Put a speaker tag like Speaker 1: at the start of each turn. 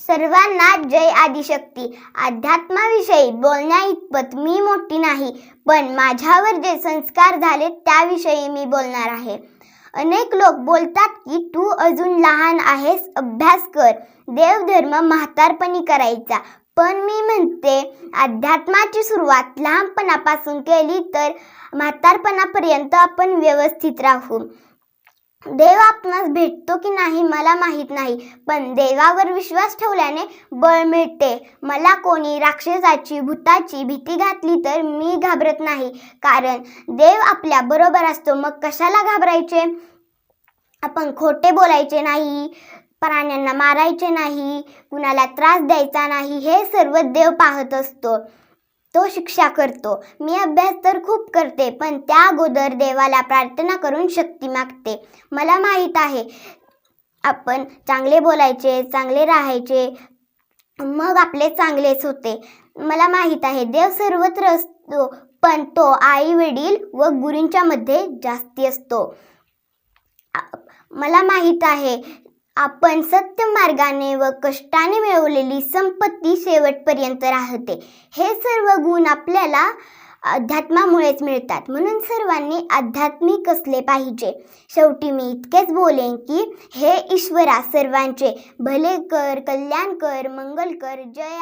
Speaker 1: सर्वांना जय आदिशक्ती. अध्यात्माविषयी बोलण्या इतपत मी मोठी नाही पण माझ्यावर जे संस्कार झाले त्याविषयी मी बोलणार आहे. अनेक लोक बोलतात की तू अजून लहान आहेस अभ्यास कर. देवधर्म म्हातारपणी करायचा. पण मी म्हणते अध्यात्माची सुरुवात लहानपणापासून केली तर म्हातारपणापर्यंत आपण व्यवस्थित राहू. देव आपणास भेटतो की नाही मला माहीत नाही. पण देवावर विश्वास ठेवल्याने बळ मिळते. मला कोणी राक्षसाची भूताची भीती घातली तर मी घाबरत नाही. कारण देव आपल्या बरोबर असतो. मग कशाला घाबरायचे? आपण खोटे बोलायचे नाही प्राण्यांना मारायचे नाही कुणाला त्रास द्यायचा नाही. हे सर्व देव पाहत असतो. तो शिक्षा करतो. मी अभ्यास तर खूप करते पण त्या अगोदर देवाला प्रार्थना करून शक्ती मागते. मला माहीत आहे आपण चांगले बोलायचे चांगले राहायचे मग आपले चांगलेच होते. मला माहीत आहे देव सर्वत्र असतो पण तो आई वडील व गुरूंच्या मध्ये जास्ती असतो. मला माहीत आहे आपण सत्य मार्गाने व कष्टाने मिळवलेली संपत्ती शेवटपर्यंत राहते. हे सर्व गुण आपल्याला अध्यात्मामुळेच मिळतात. म्हणून सर्वांनी आध्यात्मिक असले पाहिजे. शेवटी मी इतकेच बोलेन की हे ईश्वरा सर्वांचे भले कर कल्याण कर मंगल कर जय